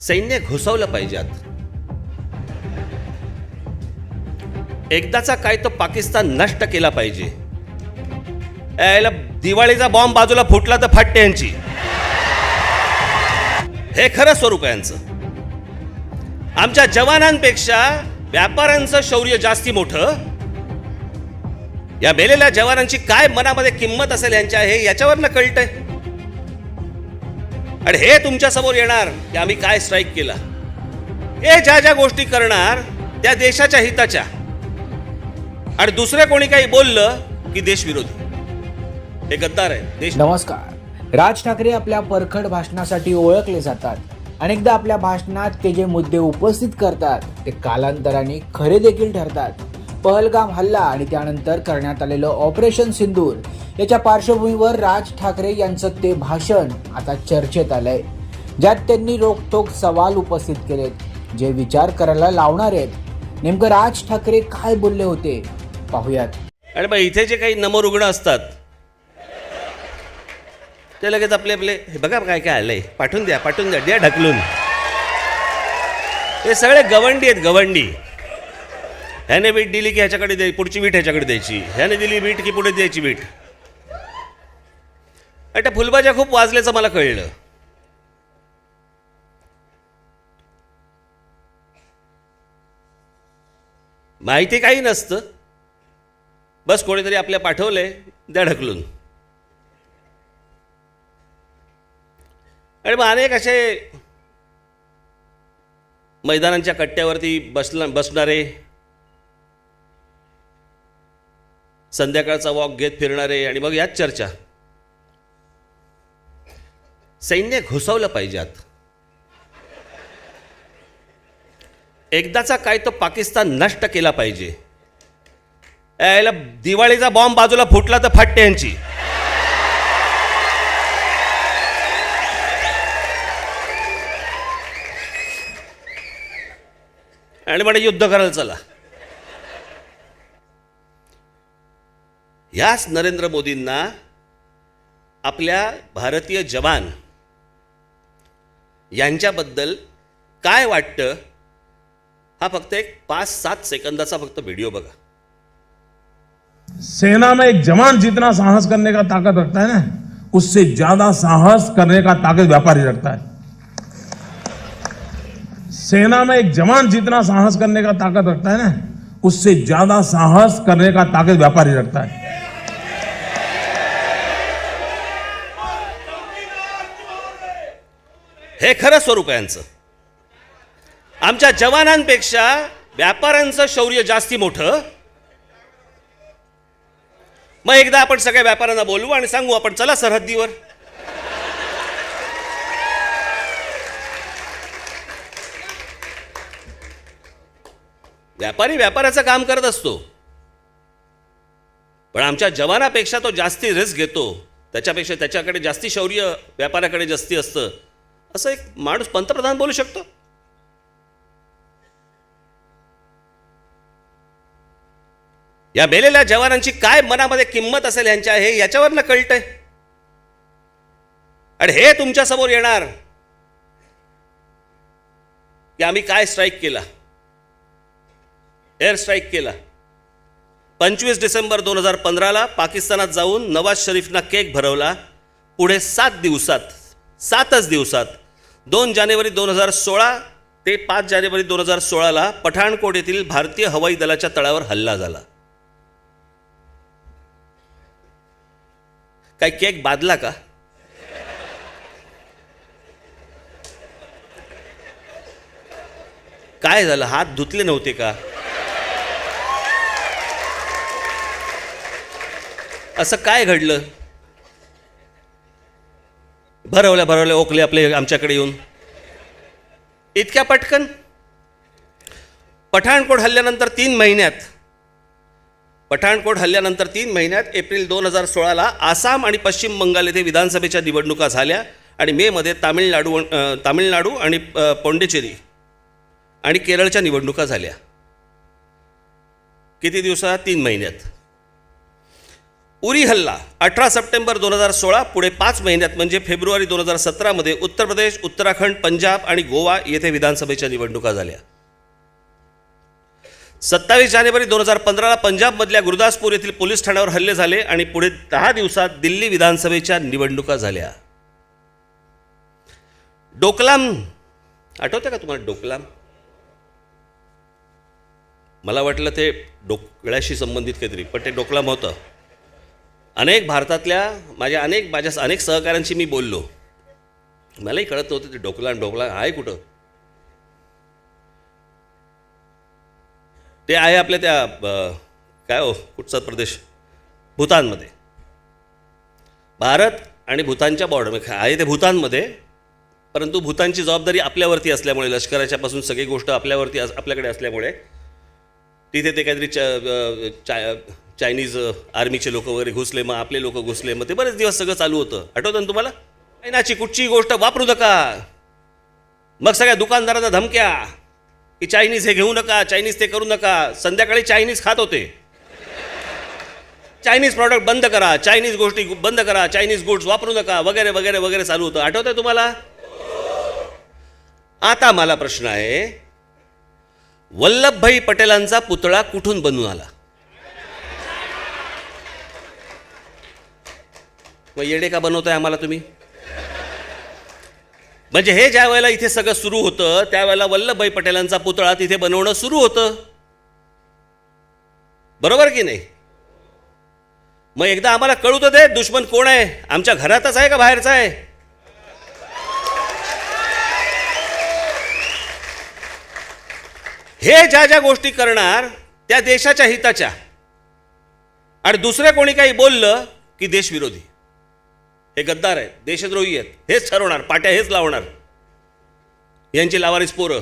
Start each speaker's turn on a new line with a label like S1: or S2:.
S1: सैन्य घुसवलं पाहिजेत. एकदाचा काय तो पाकिस्तान नष्ट केला पाहिजे. यायला दिवाळीचा बॉम्ब बाजूला फुटला तर फाटते यांची. हे खरं स्वरूप आहे यांचं. आमच्या जवानांपेक्षा व्यापाऱ्यांचं शौर्य जास्ती मोठं. या मेलेल्या जवानांची काय मनामध्ये किंमत असेल यांच्या हे याच्यावरनं कळतंय. आणि हे तुमच्यासमोर येणार की आम्ही काय स्ट्राईक केला? हे ज्या ज्या गोष्टी करणार त्या देशाच्या हिताच्या. आणि दुसरे कोणी काही बोललं की देशविरोधी हे गद्दार आहे देश
S2: नमस्कार. राज ठाकरे आपल्या परखड भाषणासाठी ओळखले जातात. अनेकदा आपल्या भाषणात ते जे मुद्दे उपस्थित करतात ते कालांतराने खरे देखील ठरतात. पहलगाम हल्ला आणि त्यानंतर करण्यात आलेलं ऑपरेशन सिंदूर. याच्या पार्श्वभूमीवर राज ठाकरे यांचं ते भाषण आता चर्चेत आलंय. ज्यात त्यांनी रोखोक सवाल उपस्थित केलेत जे विचार करायला लावणार आहेत. नेमकं राज ठाकरे काय बोलले होते? पाहूयात.
S1: आणि मग इथे जे काही नमरुग्ण असतात ते लगेच आपले आपले हे बघा काय काय आलंय पाठवून द्या पाठवून द्या द्या ढकलून. हे सगळे गवंडी आहेत गवंडी. ह्याने वीट दिली की ह्याच्याकडे द्यायची पुढची वीट ह्याच्याकडे द्यायची. ह्याने दिली वीट की पुढे द्यायची वीट. आणि त्या फुलबाज्या खूप वाजल्याचं मला कळलं. माहिती काही नसतं. बस कोणीतरी आपल्या पाठवलंय द्या ढकलून आणि मग अनेक असे मैदानांच्या कट्ट्यावरती बसला बसणारे संध्याकाळचा वॉक घेत फिरणारे आणि मग याच चर्चा. सैन्य घुसवलं पाहिजे आत. एकदाचा काय तो पाकिस्तान नष्ट केला पाहिजे. यायला दिवाळीचा बॉम्ब बाजूला फुटला तर फाटते यांची. आणि म्हणे युद्ध करायला चला. याच नरेंद्र मोदींना आपल्या भारतीय जवान यांच्याबद्दल काय वाटतं हा फक्त एक पाच सात सेकंदाचा फक्त व्हिडिओ बघा.
S3: सेना में एक जवान जितना साहस करने का ताकत रखता है ना उससे ज्यादा साहस करने का ताकत व्यापारी रखता है। सेना में एक जवान जितना साहस करने का ताकत रखता है ना उससे ज्यादा साहस करने का ताकत व्यापारी रखता है।
S1: हे खरं स्वरूप आहे यांचं. आमच्या जवानांपेक्षा व्यापाऱ्यांचं शौर्य जास्ती मोठं. मग एकदा आपण सगळ्या व्यापाऱ्यांना बोलवू आणि सांगू आपण चला सरहद्दीवर. व्यापारी व्यापाराचं काम करत असतो. पण आमच्या जवानापेक्षा तो जास्ती रिस्क घेतो. त्याच्यापेक्षा त्याच्याकडे जास्ती शौर्य व्यापाऱ्याकडे जास्ती असतं. असं एक माणूस पंतप्रधान बोलू शकतो? या मेलेल्या जवानांची काय मनामध्ये किंमत असेल यांच्या हे याच्यावरनं कळतंय. आणि हे तुमच्यासमोर येणार. की आम्ही काय स्ट्राईक केला? एअर स्ट्राईक केला. पंचवीस डिसेंबर दोन हजार पंधराला पाकिस्तानात जाऊन नवाज शरीफना केक भरवला. पुढे सात दिवसात सातच दिवसात. दोन जानेवारी दोन हजार सोळा ते पाच जानेवारी दोन हजार सोळाला पठाणकोट येथील भारतीय हवाई दलाच्या तळावर हल्ला झाला. काय केक बादला का? काय झालं? हात धुतले नव्हते का? असं काय घडलं? भरवल्या भरवल्या ओकले आपले आमच्याकडे येऊन. इतक्या पटकन? पठाणकोट हल्ल्यानंतर तीन महिन्यात पठाणकोट हल्ल्यानंतर तीन महिन्यात एप्रिल दोन हजार सोळाला आसाम आणि पश्चिम बंगाल येथे विधानसभेच्या निवडणुका झाल्या आणि मेमध्ये तामिळनाडू तामिळनाडू आणि पोंडिचेरी आणि केरळच्या निवडणुका झाल्या. किती दिवसात? तीन महिन्यात. उरी हल्ला. अठरा सप्टेंबर दोन हजार सोळा पुढे पाच महिन्यात म्हणजे फेब्रुवारी दोन हजार सतरामध्ये उत्तर प्रदेश उत्तराखंड पंजाब आणि गोवा येथे विधानसभेच्या निवडणुका झाल्या. सत्तावीस जानेवारी दोन हजार पंधराला पंजाबमधल्या गुरुदासपूर येथील पोलीस ठाण्यावर हल्ले झाले आणि पुढे दहा दिवसात दिल्ली विधानसभेच्या निवडणुका झाल्या. डोकलाम. आठवतं का तुम्हाला डोकलाम? मला वाटलं ते डोकळ्याशी संबंधित काहीतरी पण ते डोकलाम होतं. अनेक भारतातल्या माझ्या अनेक माझ्या अनेक सहकाऱ्यांशी मी बोललो. मलाही कळत नव्हतं ते डोकलाम ढोकला आहे कुठं. ते आहे आपल्या त्या काय हो कुठचा प्रदेश भूतानमध्ये. भारत आणि भूतानच्या बॉर्डर आहे ते भूतानमध्ये परंतु भूतानची जबाबदारी आपल्यावरती असल्यामुळे लष्कराच्यापासून सगळी गोष्ट आपल्यावरती अस आपल्याकडे असल्यामुळे तिथे ते काहीतरी च चाय चायनीज आर्मीचे लोक वगैरे घुसले मग आपले लोक घुसले मग ते बरेच दिवस सगळं चालू होतं. आठवतं ना तुम्हाला? चायनाची कुठचीही गोष्ट वापरू नका. मग सगळ्या दुकानदारांना धमक्या की चायनीज हे घेऊ नका चायनीज ते करू नका. संध्याकाळी चायनीज खात होते. चायनीज प्रॉडक्ट बंद करा चायनीज गोष्टी बंद करा चायनीज गुड्स वापरू नका वगैरे वगैरे वगैरे चालू होतं. आठवतंय तुम्हाला? आता मला प्रश्न आहे. वल्लभभाई पटेलांचा पुतळा कुठून बनून आला? मग येडे का बनवताय आम्हाला तुम्ही? म्हणजे हे ज्या वेळेला इथे सगळं सुरू होतं त्यावेळेला वल्लभभाई पटेलांचा पुतळा तिथे बनवणं सुरू होतं. बरोबर की नाही? मग एकदा आम्हाला कळू तर दे दुश्मन कोण आहे? आमच्या घरातच आहे का बाहेरचा आहे? हे ज्या ज्या गोष्टी करणार त्या देशाच्या हिताच्या. आणि दुसरे कोणी काही बोललं की देशविरोधी. हे गद्दार आहेत देशद्रोही आहेत हेच ठरवणार पाट्या हेच लावणार. यांची लावारीस पोरं.